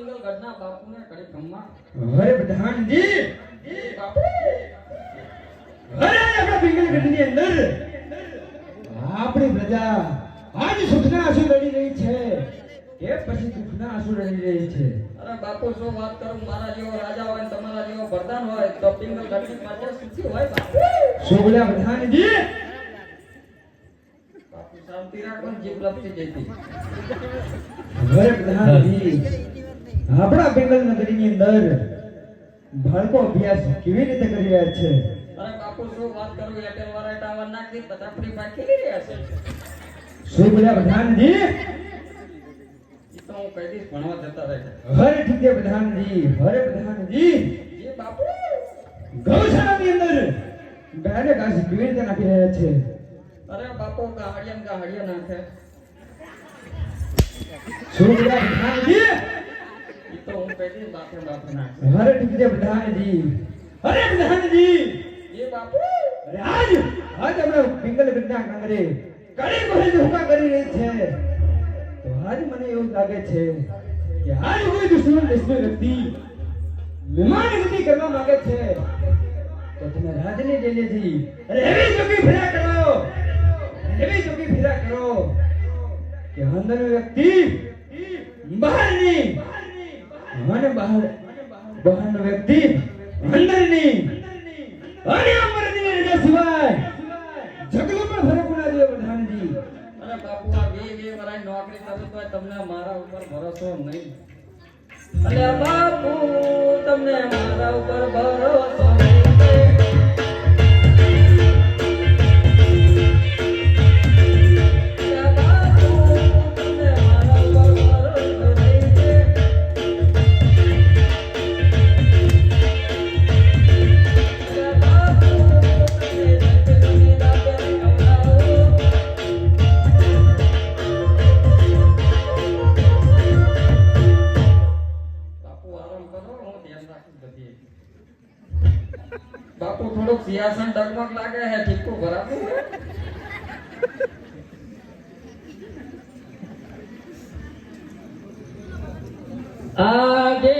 પિંગલગઢના બાપુને ઘડી બ્રહ્મા. હરે પ્રધાનજી બાપુ અરે આપણા પિંગલગઢની અંદર આપણી પ્રજા આજ સુખના આંસુ રડી રહી છે. કે પછી દુઃખના આંસુ રડી રહી છે. અરે બાપુ શું વાત કરું? મારા જેવો રાજા હોય તમારા જેવો વરદાન હોય તો પિંગલગઢની પ્રજા સુખી હોય બાપુ. બોલ્યા પ્રધાનજી શાંતિ રાખો જીવ લપસી જતી હરે પ્રધાનજી આપણા બેંગલ નગરીની અંદર બાળકો અભ્યાસ કેવી રીતે કરી રહ્યા છે? અરે બાપુ શું વાત કરું? એરટેલ વાળા ટાવર નાખી બધા ફ્રી ફાયર ખેલી રહ્યા છે. શું બોલ્યા પ્રધાનજી? તો હું કહી દઈશ ભણવા જતા રહે હરે ઠીક છે પ્રધાનજી હરે પ્રધાનજી. એ બાપુ. ગૌશાળાની અંદર બેને ઘાસ કેવી રીતે નાખી રહ્યા છે? અરે બાપુ ગાહડિયા ગાહડિયા નાખે. શું બોલ્યા પ્રધાનજી? ઈ તો હું કહી દઈશ બાપે બાપે નાખે હરે ઠીક છે પ્રધાનજી હરે પ્રધાનજી એ બાપુ અરે આજ આજ આપણે પિંગલ ગઢના કાંગરે કડી કોઈ ધોકા કરી રહી છે તો આજ મને એવું લાગે છે કે આજ કોઈ દુશ્મન દેશનો વ્યક્તિ મહેમાન ગતિ કરવા માંગે છે તો તમે રાજની ડેલીથી અરે એવી ચોકી ફેરા કરો એવી ચોકી ફેરા કરો કે અંદરનો વ્યક્તિ બહારની અને બહાર બહારનો વ્યક્તિ અંદરની અને અમરની રજા સિવાય જગલો પણ ફરક ના દે પ્રધાનજી અરે બાપુ, આ વે વે મારા નોકરી કરું તો તમને મારા ઉપર ભરોસો નહીં. અરે બાપુ, તમને મારા ઉપર ભરોસો બાપુ થોડુંક સિંહાસન ડગમગ લાગે હે ઠીકું બરાબર? આગે